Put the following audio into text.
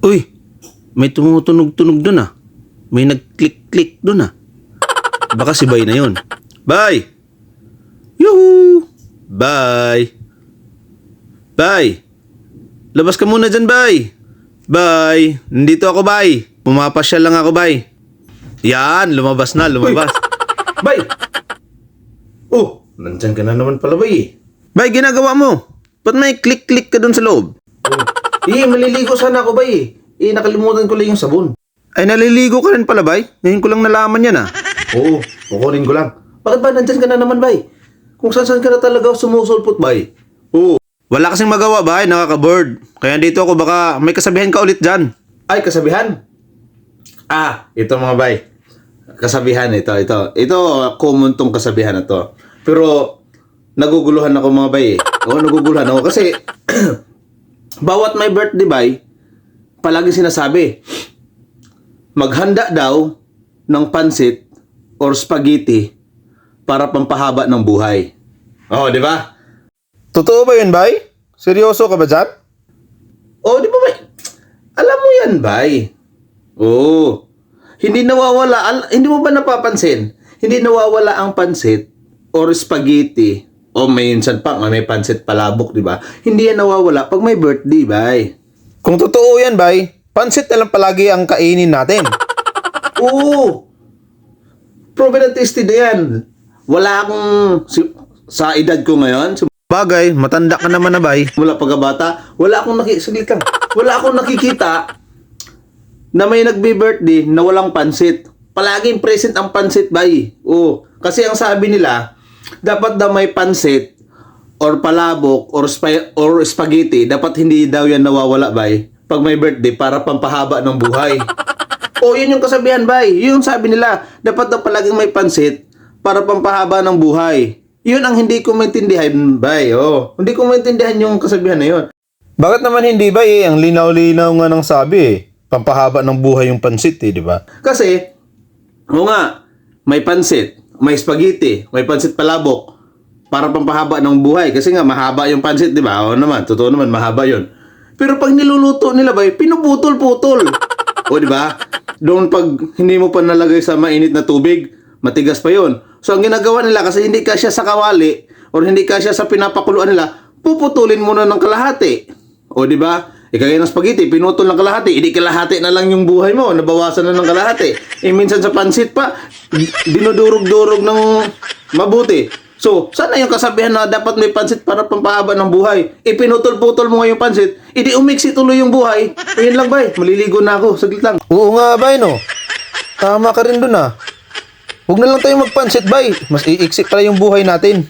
Uy, may tumutunog-tunog dun ah. May nag-click-click dun ah. Baka si Bay na yun. Bay! Yuhu! Bay! Bay! Labas ka muna dyan, Bay! Bay! Nandito ako, Bay! Pumapasyal lang ako, Bay. Yan, lumabas na, lumabas. Bay! Oh, nandyan ka na naman pala, Bay eh. Bay, ginagawa mo? Ba't may click-click ka dun sa loob? Eh, maliligo sana ako ba eh. Eh, nakalimutan ko lang yung sabon. Ay, naliligo ka rin pala, Bay? Ngayon ko lang nalaman yan ah. Oo, kukunin ko lang. Bakit ba nandyan ka na naman, bay? Kung saan saan ka na talaga sumusulpot, bay? Oo. Wala kasing magawa, Bay. Nakaka-bored. Kaya dito ako baka may kasabihan ka ulit dyan. Ay, kasabihan. Ah, ito mga bay. Kasabihan ito, ito. Ito, common tong kasabihan na to. Pero, naguguluhan ako mga bay eh. Oo, naguguluhan ako. Kasi, bawat may birthday bay, palagi sinasabi, maghanda daw ng pansit or spaghetti para pampahaba ng buhay. Oo, di ba? Totoo ba yun, Bay? Seryoso ka ba dyan? Oh, di ba may... Alam mo yan, bay. Oo. Hindi nawawala, al- hindi mo ba napapansin? Hindi nawawala ang pansit or spaghetti o may minsan pa may pansit palabok, di ba? Hindi yan nawawala pag may birthday, bay. Kung totoo yan, Bay, pansit na lang palagi ang kainin natin. Oo. Proven and tested na yan. Wala akong... si- sa edad ko ngayon, sa Bagay, matanda ka naman na, Bay. mula pagkabata, wala akong nakikita, wala akong nakikita na may nagbe-birthday na walang pansit. Palaging present ang pansit, bay. Oo. Kasi ang sabi nila, dapat daw may pansit or palabok or, spa- or spaghetti, dapat hindi daw yan nawawala, bay, pag may birthday para pampahaba ng buhay. o, yun yung kasabihan, bay. Yun sabi nila, dapat daw palaging may pansit para pampahaba ng buhay. Yun ang hindi ko maintindihan, bay. Oh, hindi ko maintindihan yung kasabihan na yun. Bakit naman hindi, Bay? Eh, ang linaw-linaw nga ng sabi eh. Pampahaba ng buhay yung pansit eh, di ba? Kasi, o nga, may pansit, may spaghetti, may pansit palabok para pampahaba ng buhay. Kasi nga, mahaba yung pansit, di ba? Oo naman, totoo naman, mahaba yun. Pero pag niluluto nila ba, pinuputol-putol. o di ba? Doon pag hindi mo pa nalagay sa mainit na tubig, matigas pa yun. So, ang ginagawa nila, kasi hindi ka siya sa kawali, or hindi ka siya sa pinapakuluan nila, puputulin mo na ng kalahati. O di ba? Ikagaya ng spaghetti, pinutol ng kalahati, hindi kalahati na lang yung buhay mo, nabawasan na ng kalahati. Eh minsan sa pansit pa, dinudurog-durog ng mabuti. So, sana yung kasabihan na dapat may pansit para pampahaba ng buhay. Ipinutol-putol mo nga yung pansit, hindi umiksi tuloy yung buhay. Ayun lang bay, maliligo na ako, saglit lang. Oo nga, Bay, no? Tama ka rin dun ah. Huwag na lang tayo magpansit, Bay. Mas iiksik pala yung buhay natin.